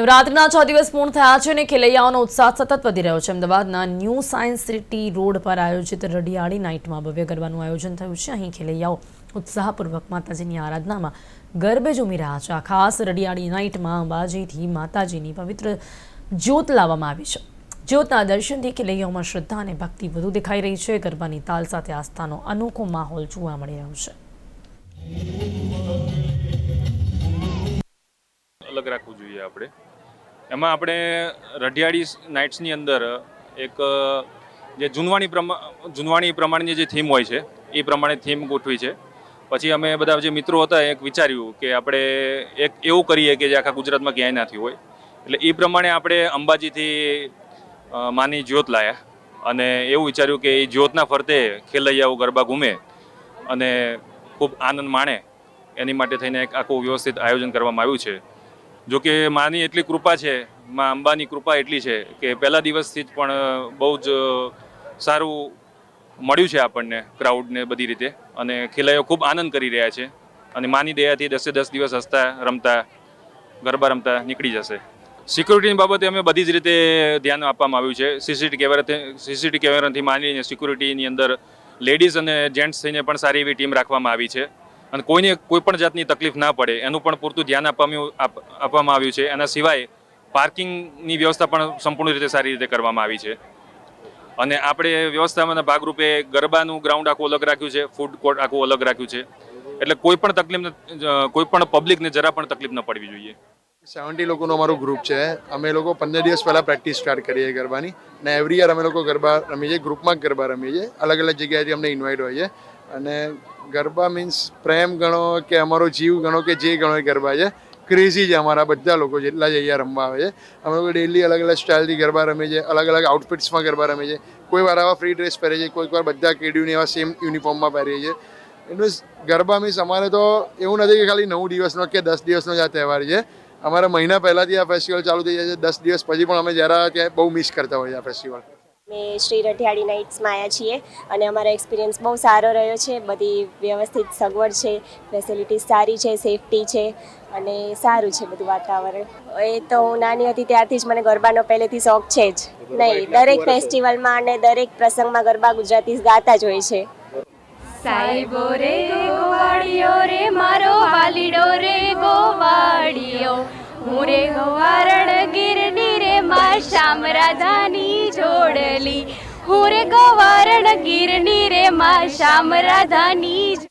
નવરાત્રિના છ દિવસ પૂર્ણ થયા છે અને ખેલૈયાઓનો ઉત્સાહ સતત વધી રહ્યો છે. અમદાવાદના ન્યૂ સાયન્સ સિટી રોડ પર આયોજિત રડિયાળી નાઇટમાં ભવ્ય ગરબાનું આયોજન થયું છે. અહીં ખેલૈયાઓ ઉત્સાહપૂર્વક માતાજીની આરાધનામાં ગરબે ઝૂમી રહ્યા છે. આ ખાસ રડિયાળી નાઇટમાં અંબાજીથી માતાજીની પવિત્ર જ્યોત લાવવામાં આવી છે. જ્યોતના દર્શનથી ખેલૈયાઓમાં શ્રદ્ધા અને ભક્તિ વધુ દેખાઈ રહી છે. ગરબાની તાલ સાથે આસ્થાનો અનોખો માહોલ જોવા મળી રહ્યો છે. અલગ રાખવું જોઈએ આપણે. એમાં આપણે રઢિયાળી નાઇટ્સની અંદર એક જે જૂનવાણી પ્રમા, જૂનવાણી પ્રમાણેની જે થીમ હોય છે, એ પ્રમાણે થીમ ગોઠવી છે. પછી અમે બધા જે મિત્રો હતા એક વિચાર્યું કે આપણે એક એવું કરીએ કે જે આખા ગુજરાતમાં ક્યાંય ના થયું હોય. એટલે એ પ્રમાણે આપણે અંબાજીથી માની જ્યોત લાયા અને એવું વિચાર્યું કે એ જ્યોતના ફરતે ખેલૈયાઓ ગરબા ઘૂમે અને ખૂબ આનંદ માણે. એની માટે થઈને એક આખું વ્યવસ્થિત આયોજન કરવામાં આવ્યું છે. જો કે માની એટલી કૃપા છે, માં અંબાની કૃપા એટલી છે કે પહેલા દિવસથી જ પણ બહુ જ સારું મળ્યું છે આપણને ક્રાઉડને બધી રીતે. અને ખેલાયો ખૂબ આનંદ કરી રહ્યા છે. અને માની દયાથી દસે દસ દિવસ હસતા, રમતા, ગરબા રમતા નીકળી જશે. સિક્યુરિટીની બાબતે અમે બધી જ રીતે ધ્યાન આપવામાં આવ્યું છે. સીસીટીવી કેમેરાથી સીસીટીવી કેમેરાથી માંડીને સિક્યુરિટીની અંદર લેડીઝ અને જેન્ટ્સ થઈને પણ સારી એવી ટીમ રાખવામાં આવી છે. અને કોઈને કોઈ પણ જાતની તકલીફ ના પડે, એનું પણ પૂરતું ધ્યાન આપવામાં આપવામાં આવ્યું છે. એના સિવાય પાર્કિંગની વ્યવસ્થા પણ સંપૂર્ણ રીતે સારી રીતે કરવામાં આવી છે. અને આપણે વ્યવસ્થામાં ભાગરૂપે ગરબાનું ગ્રાઉન્ડ આખું અલગ રાખ્યું છે, ફૂડ કોર્ટ આખું અલગ રાખ્યું છે. એટલે કોઈ પણ તકલીફ કોઈ પણ પબ્લિકને જરા પણ તકલીફ ન પડવી જોઈએ. સેવન્ટી લોકોનું અમારું ગ્રુપ છે. અમે લોકો પંદર દિવસ પહેલાં પ્રેક્ટિસ સ્ટાર્ટ કરીએ ગરબાની. ને એવરી યર અમે લોકો ગરબા રમીએ છીએ, ગ્રુપમાં ગરબા રમીએ છીએ. અલગ અલગ જગ્યાએથી અમને ઇન્વાઇટ હોય છે. અને ગરબા મીન્સ પ્રેમ ગણો કે અમારો જીવ ગણો કે જે ગણો એ ગરબા છે. ક્રેઝી છે અમારા બધા લોકો જેટલા જ અહીંયા રમવા આવે છે. અમે લોકો ડેલી અલગ અલગ સ્ટાઇલથી ગરબા રમે છે અલગ અલગ આઉટફિટ્સમાં ગરબા રમે છે કોઈ વાર આવા ફ્રી ડ્રેસ પહેરે છે કોઈક વાર બધા કેડ્યુને એવા સેમ યુનિફોર્મમાં પહેરીએ છીએ. એટલે ગરબા મીન્સ અમારે તો એવું નથી કે ખાલી નવ દિવસનો કે દસ દિવસનો જ આ તહેવાર છે. અમારા મહિના પહેલાંથી આ ફેસ્ટિવલ ચાલુ થઈ જાય છે. દસ દિવસ પછી પણ અમે જરા ત્યાં બહુ મિસ કરતા હોઈએ આ ફેસ્ટિવલ અમે શ્રી રઢિયાળી નાઇટ્સમાં આવ્યા છીએ અને અમારો એક્સપિરિયન્સ બહુ સારો રહ્યો છે. બધી વ્યવસ્થિત સગવડ છે ફેસિલિટીઝ સારી છે સેફટી છે અને સારું છે બધું વાતાવરણ. એ તો હું નાની હતી ત્યારથી જ મને ગરબાનો પહેલેથી શોખ છે જ. નહીં દરેક ફેસ્ટિવલમાં અને દરેક પ્રસંગમાં ગરબા ગુજરાતી ગાતા જ હોય છે. સાહેબો રે ગોવાળિયો રે મારો વાલીડો રે ગોવાડિયો હું રે ગોવારણ શ્યામ રાધાની જોડલી. હું રે ગોવર્ણ ગીરની રે માં શ્યામ રાધાની